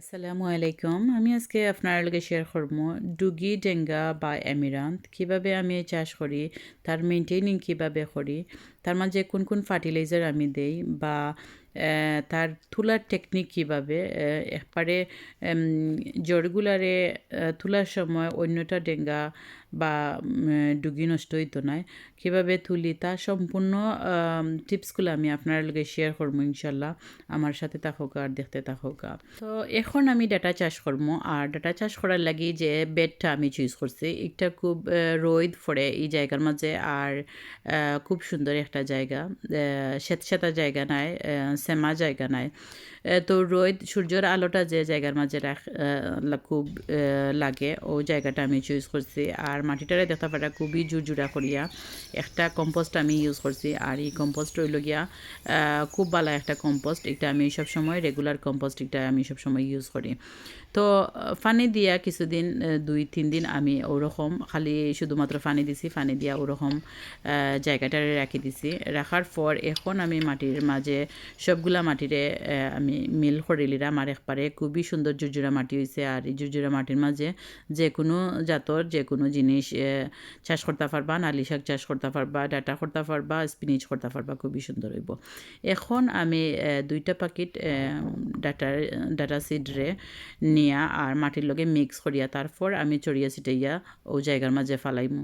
আসসালামু আলাইকুম। আমি আজকে আপনার লগে শেয়ার করব ডুগি ডেঙ্গা বা অ্যামিরান্ত কীভাবে আমি চাষ করি, তার মেনটেনিং কীভাবে করি, তার মাঝে কোন কোন ফার্টিলাইজার আমি দেই বা তার তুলার টেকনিক কীভাবে? একবারে জড়গুলারে তুলার সময় অন্যটা ডেঙ্গা বা ডুগি নষ্ট হইতো না। কীভাবে তুলি তা সম্পূর্ণ টিপসগুলো আমি আপনার লগে শেয়ার করব ইনশাল্লাহ। আমার সাথে থাকুক আর দেখতে থাকুক। তো এখন আমি ডাটা চাষ করব। আর ডাটা চাষ করার লাগি যে বেডটা আমি চুজ করছি, এটা খুব রোদ ফড়ে এই জায়গার মাঝে। আর খুব সুন্দর একটা জায়গা। স্বেতসেতা জায়গা নাই সেমা জায়গা নাই। তো রোদ সূর্যের আলোটা যে জায়গার মাঝে রাখ খুব লাগে, ও জায়গাটা আমি চুজ করছি। আর মাটিটারে দেখতে পারা খুবই জুরজুরা করিয়া একটা কম্পোস্ট আমি ইউজ করছি। আর এই কম্পোস্ট হইল গিয়া খুব ভালো একটা কম্পোস্ট এটা আমি সবসময় রেগুলার কম্পোস্ট এটা আমি সবসময় ইউজ করি। তো ফানি দিয়া কিছুদিন দুই, তিন দিন আমি ওরকম খালি শুধুমাত্র ফানি দিছি ফানি দিয়া ওরকম জায়গাটারে রাখি দিছি। রাখার পর এখন আমি মাটির মাঝে সবগুলা মাটিরে আমি মিল করিলিরাম আর একবারে খুবই সুন্দর জুরজুরা মাটি হয়েছে আর এই জুরজুরা মাটির মাঝে যে কোনো জাতর যে কোনো জিনিস চাষ করতে পারবা নালি শাক চাষ করতে পারবা ডাটা করতে পারবা স্পিনিচ করতে পারবা খুবই সুন্দর হইব এখন আমি দুইটা প্যাকেট ডাটার ডাটা সিডরে নিয়া আর মাটির লগে মিক্স করিয়া তারপর আমি চড়িয়া ছিটাইয়া ও জায়গার মাঝে ফালাইমু।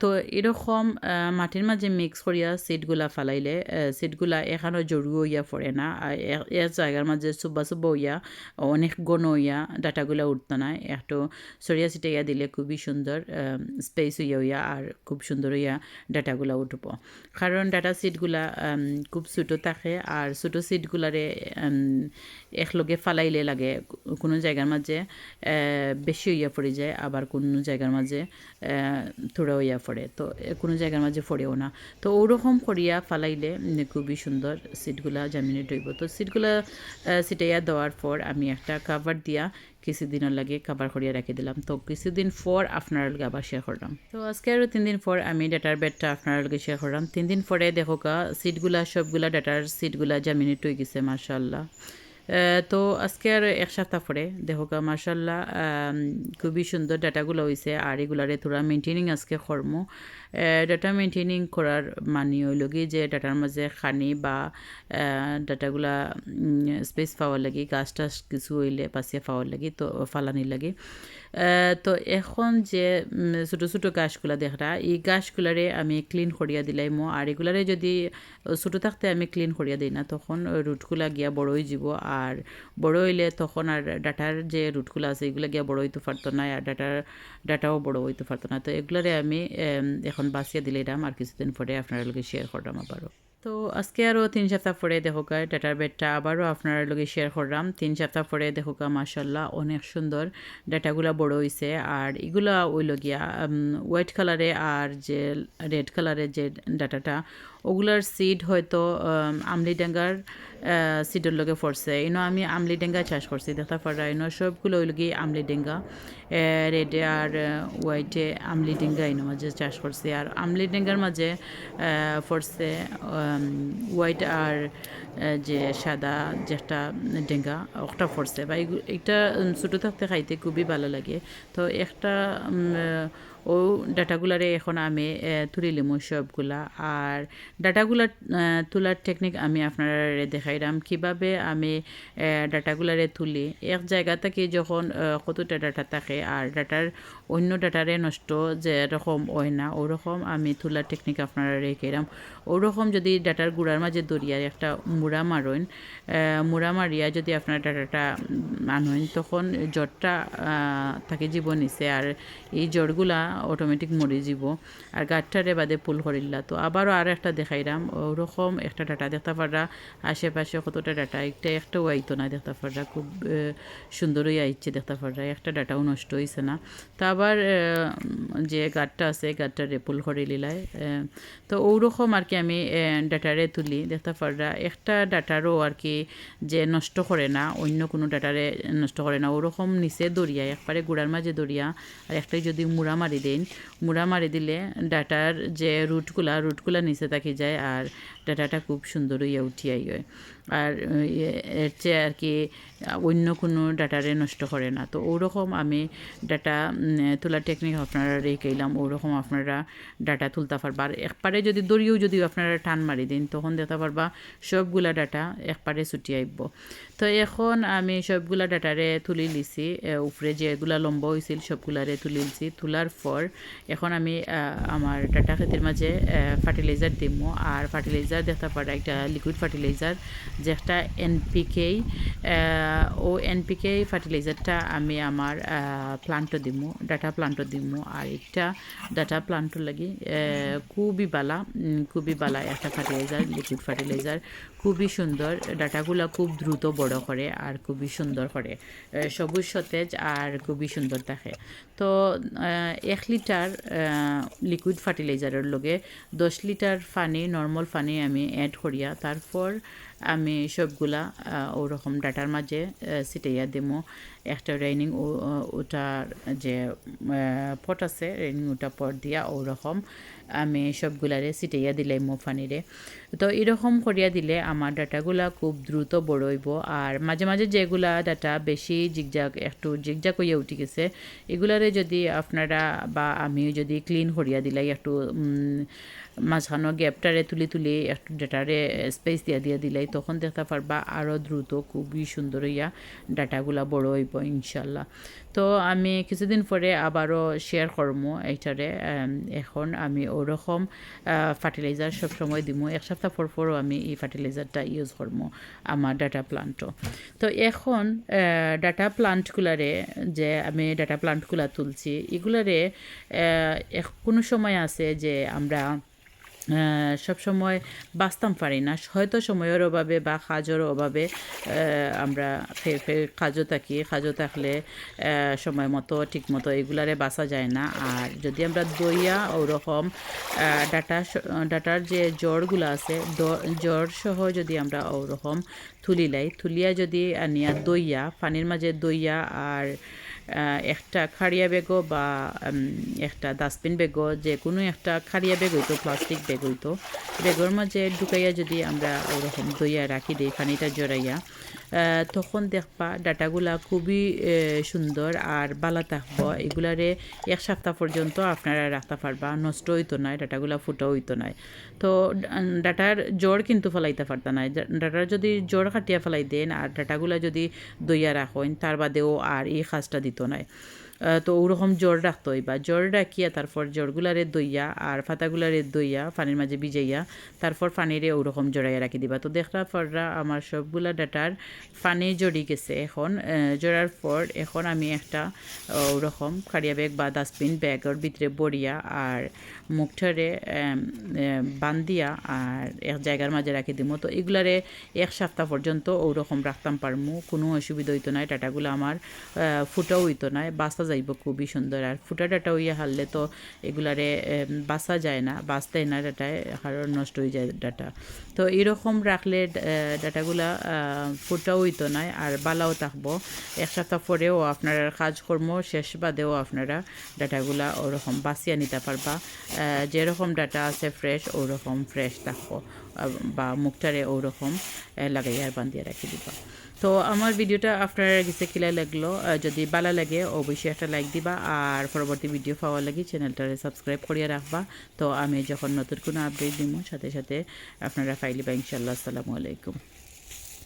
তো এরকম মাটির মাঝে মিক্স করিয়া সিডগুলা ফালাইলে সিডগুলা এখানে জড়ু হইয়া পড়ে না। আর এ- এ জায়গার মাঝে সুব্বা সুব্বা অনেক ঘন হইয়া ডাটাগুলা উঠতো না। একটু সরিয়া ছিটাইয়া দিলে খুবই সুন্দর স্পেস হইয়া হইয়া আর খুব সুন্দর হইয়া ডাটাগুলা উঠব। কারণ ডাটা সিটগুলা খুব ছোটো থাকে আর ছোটো সিটগুলারে একলগে ফালাইলে লাগে। কোনো জায়গার মাঝে বেশি হইয়া পড়ে যায়, আবার কোনো জায়গার মাঝে থোড়া হইয়া পড়ে। তো কোনো জায়গার মাঝে পড়েও না। তো ওরকম করিয়া ফালাইলে খুবই সুন্দর সিটগুলা জামিনেট হইব তো সিটগুলা সিটাইয়া দেওয়ার পর আমি একটা কাভার দিয়া কিছুদিনের লাগে কাভার করিয়া রেখে দিলাম। তো কিছুদিন পর আপনার লগে আবার শেয়ার করলাম। তো আজকে আরও তিন দিন পর আমি ডাটার বেডটা আপনার লগে শেয়ার করলাম। তিন দিন পরে দেখো কা সিটগুলা, সবগুলা ডাটার সিটগুলা জামিনেট হয়ে গেছে মার্শাল্লাহ তো আজকে আর এক সপ্তাহ পরে, দেখো কা মার্শাল্লাহ খুবই সুন্দর ডাটাগুলো হয়েছে আর এগুলারে তোরা মেনটেনিং আজকে কর্ম। ডাটা মেনটেনিং করার মানে হইল কি যে ডাটার মাঝে খানি বা ডাটাগুলা স্পেস পাওয়ার লাগে, গাছ টাছ কিছু হইলে পাশিয়া পাওয়ার লাগে, তো ফালানির লাগে। তো এখন যে ছোটো ছোটো গাছগুলা দেখরা, এই গাছগুলারে আমি ক্লিন করিয়া দিলাইমো আর এগুলারে যদি, ছোটো থাকতে আমি ক্লিন করিয়া দিই না, তখন রুটগুলা গিয়া বড় হয়ে যাব আর বড় হইলে তখন আর ডাটার যে রুটগুলো আছে, এগুলো গিয়া বড় হইতে পারতো না আর ডাটার, ডাটাও বড় হইতে পারতো না। তো এগুলারে আমি এখন বাঁচিয়ে দিলাম আর কিছুদিন পরে আপনার লোকে শেয়ার করলাম আবারও। তো আজকে আরও তিন সপ্তাহ পরে দেখোকা ডাটার বেডটা আবারও আপনার লগে শেয়ার করলাম। তিন সপ্তাহ পরে দেখোকা মাসাল্লাহ অনেক সুন্দর ডাটাগুলা বড় হয়েছে আর এগুলা ওইল গিয়া হোয়াইট কালারে আর যে রেড কালারের যে ডাটাটা ওগুলার সিড হয়তো উম, আমলিডাঙ্গার সিডের লগে পড়ছে। ইনো আমি আমলি ডেঙ্গা চাষ করছি দেখতে পারা। ইনো সবগুলো ওইল গিয়ে আমলিডাঙ্গা রেডে আর হোয়াইটে আমলি ডেঙ্গা ইনো মাঝে চাষ করছি। আর আমলি ডেঙ্গার মাঝে পড়ছে হোয়াইট আর যে সাদা যেটা ডেঙ্গা, ওটা পড়ছে। বা এটা ছোটো থাকতে খাইতে খুবই ভালো লাগে। তো একটা ও ডাটাগুলারে এখন আমি তুলিলিম সবগুলা। আর ডাটাগুলা আহ, তোলার টেকনিক আমি আপনারা দেখাইলাম কীভাবে আমি ডাটাগুলারে তুলি? এক জায়গা থেকে যখন কতটা ডাটা থাকে আর ডাটার অন্য ডাটারে নষ্ট যে রকম হয় না ওরকম আমি তোলার টেকনিক আপনারা রেখেলাম ওরকম যদি ডাটার গুড়ার মাঝে দরিয়ার একটা মুড়া মারইন আহ, মুড়া মারিয়া যদি আপনার ডাটাটা আনইন তখন জ্বরটা থাকে জীবন নিছে আর এই জ্বরগুলা অটোমেটিক মরে যাব। আর গাঠটারে বাদে পুল করিল্লা তো আবারও আর একটা দেখাইলাম ওরকম একটা ডাটা দেখতে পারা আশেপাশে কতটা ডাটা একটা একটাও আইতো না দেখতে পারা খুব সুন্দরই আইচ্ছে দেখতে পারা একটা ডাটাও নষ্ট হয়েছে না। তো আবার যে গাঠটা আছে গাঠটারে পুল করে লিলাই। তো ওরকম আর কি আমি ডাটারে তুলি দেখতে পারা একটা ডাটারও আর কি যে নষ্ট করে না, অন্য কোনো ডাটারে নষ্ট করে না। ওরকম নিচে দরিয়া একবারে গুড়ার মাঝে দরিয়া আর একটাই যদি মুড়া মারি দেন। মুড়া মারি দিলে ডাটার যে রুটগুলা রুটগুলা নিচে থাকি যায় আর ডাটাটা খুব সুন্দর হইয়া উঠিয়াই হয়। আর এর চেয়ে আর কি, অন্য কোনো ডাটারে নষ্ট করে না। তো ওরকম আমি ডাটা তোলার টেকনিক আপনারা রেখেলাম ওরকম আপনারা ডাটা তুলতে পারবা। আর একবারে যদি দড়িও যদি আপনারা টান মারি দিন, তখন দেখতে পারবা সবগুলা ডাটা একবারে ছুটি আইব। তো এখন আমি সবগুলা ডাটারে তুলি লিছি উপরে যেগুলা লম্বা হয়েছিল সবগুলারে তুলি লিছি। তোলার পর এখন আমি আমার ডাটা খেতের মাঝে ফার্টিলাইজার দিমো। আর ফার্টিলাইজার দেখতে পারা একটা লিকুইড ফার্টিলাইজার যে একটা এনপিকে ও এনপিকে ফার্টিলাইজারটা আমি আমার প্লান্টও দিমু ডাটা প্লান্টও দিমু। আর একটা ডাটা প্লান্টও লাগি খুবই বালা খুবই বালা একটা ফার্টিলাইজার লিকুইড ফার্টিলাইজার খুবই সুন্দর, ডাটাগুলো খুব দ্রুত বড় করে আর খুবই সুন্দর করে সবুজ, সতেজ আর খুবই সুন্দর থাকে তো এক লিটার লিকুইড ফার্টিলাইজারের লগে দশ লিটার পানি নর্মাল পানি আমি অ্যাড করিয়া তারপর আমি সবগুলা ওরকম ডাটার মাঝে আহ, ছিটাইয়া দিমো। একটা রেনিং ওটার যে পট আছে রেনিং ওটা পট দিয়া ওরকম আমি সবগুলারে ছিটাইয়া দিলাই মো পানিরে তো এরকম করিয়া দিলে আমার ডাটাগুলা খুব দ্রুত বড় হইব। আর মাঝে মাঝে যেগুলা ডাটা বেশি জিগজাগ একটু জিগজাগ হইয়া উঠি গেছে এগুলারে যদি আপনারা বা আমিও যদি ক্লিন করিয়া দিলাই একটু মাঝখানো গ্যাপটারে তুলি তুলি একটু ডাটারে স্পেস দিয়া দিয়া দিলাই তখন দেখতে পারবা আরও দ্রুত খুবই সুন্দর হইয়া ডাটাগুলা বড় হইব, ইনশাল্লাহ। তো আমি কিছুদিন পরে আবারও শেয়ার করব এইটারে এখন আমি ওরকম ফার্টিলাইজার সবসময় দিব এক সপ্তাহ পর পরও আমি এই ফার্টিলাইজারটা ইউজ করব আমার ডাটা প্লান্টও তো এখন ডাটা প্লান্টগুলারে যে আমি ডাটা প্লান্টগুলা তুলছি এগুলারে কোনো সময় আছে যে আমরা সব সময় বাঁচতাম পারি না। হয়তো সময়ের অভাবে বা কাজের অভাবে আমরা ফের ফের কাজও থাকি। কাজও থাকলে সময় মতো, ঠিক মতো এগুলারে বাঁচা যায় না। আর যদি আমরা দইয়া ওরকম ডাটা ডাটার যে জ্বরগুলো আছে জ্বর সহ যদি আমরা ওরকম তুলিলাই তুলিয়া যদি আনিয়া দইয়া, পানির মাঝে দইয়া আর একটা খাড়িয়া ব্যাগও বা একটা ডাস্টবিন ব্যাগও যে কোনো একটা খাড়িয়া বেগ হইতো, প্লাস্টিক বেগ হইতো ব্যাগের মাঝে ঢুকাইয়া যদি আমরা ওরকম দইয়া রাখি দিই পানিটা জড়াইয়া তখন দেখবা ডাটাগুলা খুবই সুন্দর আর বালা থাকব। এগুলারে এক সপ্তাহ পর্যন্ত আপনারা রাখতে পারবা। নষ্ট হইতো নাই ডাটাগুলা ফুটো হইতো নাই তো ডাটার জ্বর কিন্তু ফেলাইতে পারতা নাই ডাটার যদি জ্বর কাটিয়া ফেলাই দেন আর ডাটাগুলা যদি দইয়া রাখেন তার বাদেও আর এই কাজটা দিত আহ, তো ওরকম জ্বর রাখতে হইবা জ্বর রাখিয়া তারপর জ্বরগুলারে দইয়া আর ফাতাগুলারে দইয়া পানির মাঝে ভিজাইয়া তারপর পানিরে ওরকম জড়াইয়া রাখি দিবা। তো দেখলা পররা আমার সবগুলা ডাটার পানি জড়ি গেছে এখন। জড়ার পর এখন আমি একটা ওরকম খাড়িয়া ব্যাগ বা ডাস্টবিন ব্যাগের ভিতরে বড়িয়া আর মুখটারে বান্দিয়া আর এক জায়গার মাঝে রাখি দিব তো এগুলারে এক সপ্তাহ পর্যন্ত ওরকম রাখতাম পারমু। কোনো অসুবিধা হইতো না। ডাটাগুলো আমার ফুটাও হইতো না। বাঁচা যাইব খুবই সুন্দর। আর ফুটা ডাটা হইয়া হারলে তো এগুলারে বাঁচা যায় না, বাঁচতে না ডাটায় কারণ নষ্ট হয়ে যায় ডাটা। তো এরকম রাখলে ডাটাগুলা ফুটাও হইতো না আর বালাও থাকব। এক সপ্তাহ পরেও আপনার কাজকর্ম শেষ বাদেও আপনারা ডাটাগুলা ওরকম বাঁচিয়ে নিতে পারবা। যেরকম ডাটা আছে ফ্রেশ ওরকম ফ্রেশ থাকব। বা মুখটারে ওরকম লাগাইয়া বান্ধিয়ে রাখি দিবা। তো আমার ভিডিওটা আপনার গেছে কিলা লাগল যদি ভালো লাগে অবশ্যই একটা লাইক দিবা, আর পরবর্তী ভিডিও পাওয়ার লাগে চ্যানেলটারে সাবস্ক্রাইব করিয়া রাখবা। তো আমি যখন নতুন কোনো আপডেট দিব সাথে সাথে আপনারা পাইলিবা ইনশাল্লাহ আসসালামু আলাইকুম।